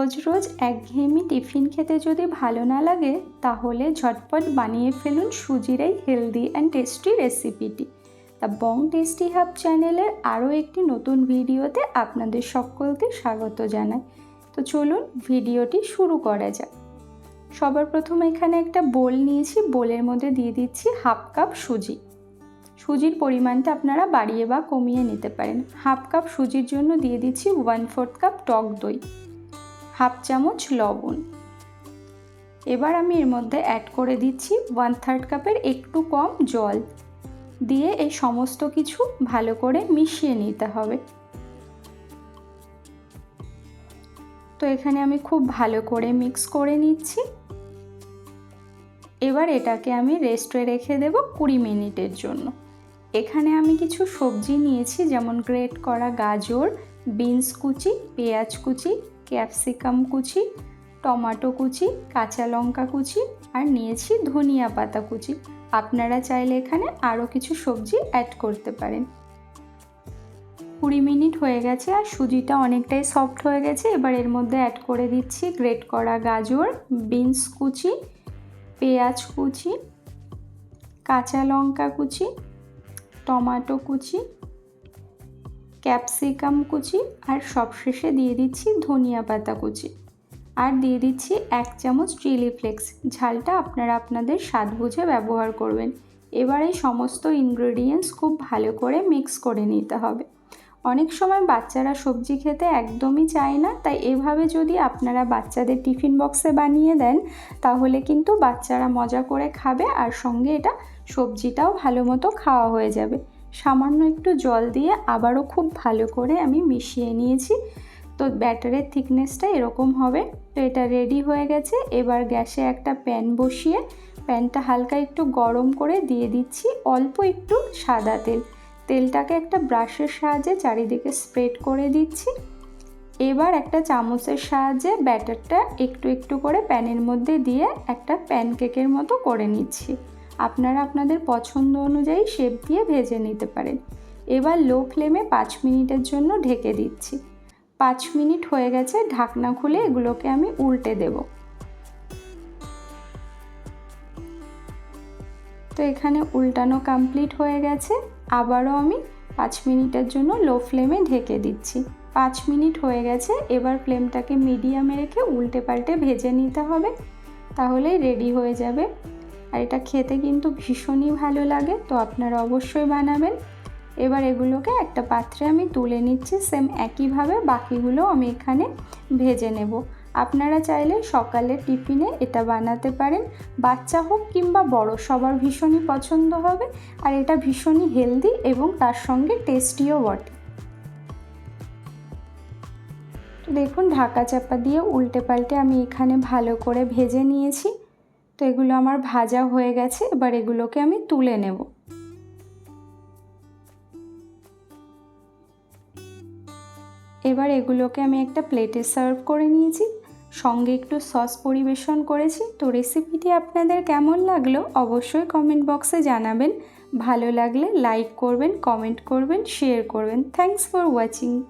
রোজ রোজ একঘেয়েমি টিফিন খেতে যদি ভালো না লাগে, তাহলে ঝটপট বানিয়ে ফেলুন সুজির এই হেলদি অ্যান্ড টেস্টি রেসিপিটি দ্য বং টেস্টি হাব চ্যানেলের আরও একটি নতুন ভিডিওতে আপনাদের সকলকে স্বাগত জানাই। তো চলুন ভিডিওটি শুরু করা যাক। সবার প্রথম এখানে একটা বোল নিয়েছি, বোলের মধ্যে দিয়ে দিচ্ছি হাফ কাপ সুজি। সুজির পরিমাণটা আপনারা বাড়িয়ে বা কমিয়ে নিতে পারেন। হাফ কাপ সুজির জন্য দিয়ে দিচ্ছি ওয়ান ফোর্থ কাপ টক দই। হাফ চামচ লবণ। এবার আমি এর মধ্যে অ্যাড করে দিচ্ছি ওয়ান থার্ড কাপের একটু কম জল। দিয়ে এই সমস্ত কিছু ভালো করে মিশিয়ে নিতে হবে। তো এখানে আমি খুব ভালো করে মিক্স করে নিচ্ছি। এবার এটাকে আমি রেস্টে রেখে দেব কুড়ি মিনিটের জন্য। এখানে আমি কিছু সবজি নিয়েছি, যেমন গ্রেট করা গাজর বিনস কুচি, পেঁয়াজ কুচি ক্যাপসিকাম কুচি, টমাটো কুচি, কাঁচা লঙ্কা কুচি আর নিয়েছি ধনিয়া পাতা কুচি। আপনারা চাইলে এখানে আরও কিছু সবজি অ্যাড করতে পারেন। কুড়ি মিনিট হয়ে গেছে আর সুজিটা অনেকটাই সফট হয়ে গেছে। এবার এর মধ্যে অ্যাড করে দিচ্ছি গ্রেট করা গাজর বিনস কুচি, পেঁয়াজ কুচি, কাঁচা লঙ্কা কুচি, টমাটো কুচি ক্যাপসিকাম কুচি আর সবশেষে দিয়ে দিচ্ছি ধনিয়া পাতা কুচি। আর দিয়ে দিচ্ছি এক চামচ চিলি ফ্লেক্স। ঝালটা আপনারা আপনাদের স্বাদ বুঝে ব্যবহার করবেন। এবার সমস্ত ইনগ্রেডিয়েন্টস খুব ভালো করে মিক্স করে নিতে হবে। অনেক সময় বাচ্চারা সবজি খেতে একদমই চায় না, তাই এভাবে যদি আপনারা বাচ্চাদের টিফিন বক্সে বানিয়ে দেন, তাহলে কিন্তু বাচ্চারা মজা করে খাবে আর সঙ্গে এটা সবজিটাও ভালো মতো খাওয়া হয়ে যাবে। সামান্য একটু জল দিয়ে আবারও খুব ভালো করে আমি মিশিয়ে নিয়েছি। তো ব্যাটারের থিকনেসটা এরকম হবে। তো এটা রেডি হয়ে গেছে। এবার গ্যাসে একটা প্যান বসিয়ে প্যানটা হালকা একটু গরম করে দিয়ে দিচ্ছি অল্প একটু সাদা তেল। তেলটাকে একটা ব্রাশের সাহায্যে চারিদিকে স্প্রেড করে দিচ্ছি। এবার একটা চামচের সাহায্যে ব্যাটারটা একটু একটু করে প্যানের মধ্যে দিয়ে একটা প্যানকেকের মতো করে নিচ্ছি। আপনারা আপনাদের পছন্দ অনুযায়ী শেপ দিয়ে ভেজে নিতে পারেন। এবার লো ফ্লেমে পাঁচ মিনিটের জন্য ঢেকে দিচ্ছি। পাঁচ মিনিট হয়ে গেছে, ঢাকনা খুলে এগুলোকে আমি উল্টে দেব। তো এখানে উল্টানো কমপ্লিট হয়ে গেছে। আবারও আমি পাঁচ মিনিটের জন্য লো ফ্লেমে ঢেকে দিচ্ছি। পাঁচ মিনিট হয়ে গেছে, এবার ফ্লেমটাকে মিডিয়ামে রেখে উল্টে পাল্টে ভেজে নিতে হবে। তাহলেই রেডি হয়ে যাবে। আর এটা খেতে কিন্তু ভীষণই ভালো লাগে, তো আপনারা অবশ্যই বানাবেন। এবার এগুলোকে একটা পাত্রে আমি তুলে নিচ্ছি সেম একইভাবে বাকিগুলো আমি এখানে ভেজে নেব। আপনারা চাইলে সকালের টিফিনে এটা বানাতে পারেন, বাচ্চা হোক কিংবা বড়, সবার ভীষণই পছন্দ হবে আর এটা ভীষণই হেলদি এবং তার সঙ্গে টেস্টিও বটে। দেখুন, ঢাকা চাপা দিয়ে উল্টে পাল্টে আমি এখানে ভালো করে ভেজে নিয়েছি। তো এগুলো আমার ভাজা হয়ে গেছে, এবার এগুলোকে আমি তুলে নেব। এবার এগুলোকে আমি একটা প্লেটে সার্ভ করে নিয়েছি, সঙ্গে একটু সস পরিবেশন করেছি। তো রেসিপিটি আপনাদের কেমন লাগল অবশ্যই কমেন্ট বক্সে জানাবেন। ভালো লাগলে লাইক করবেন, কমেন্ট করবেন, শেয়ার করবেন। Thanks for watching.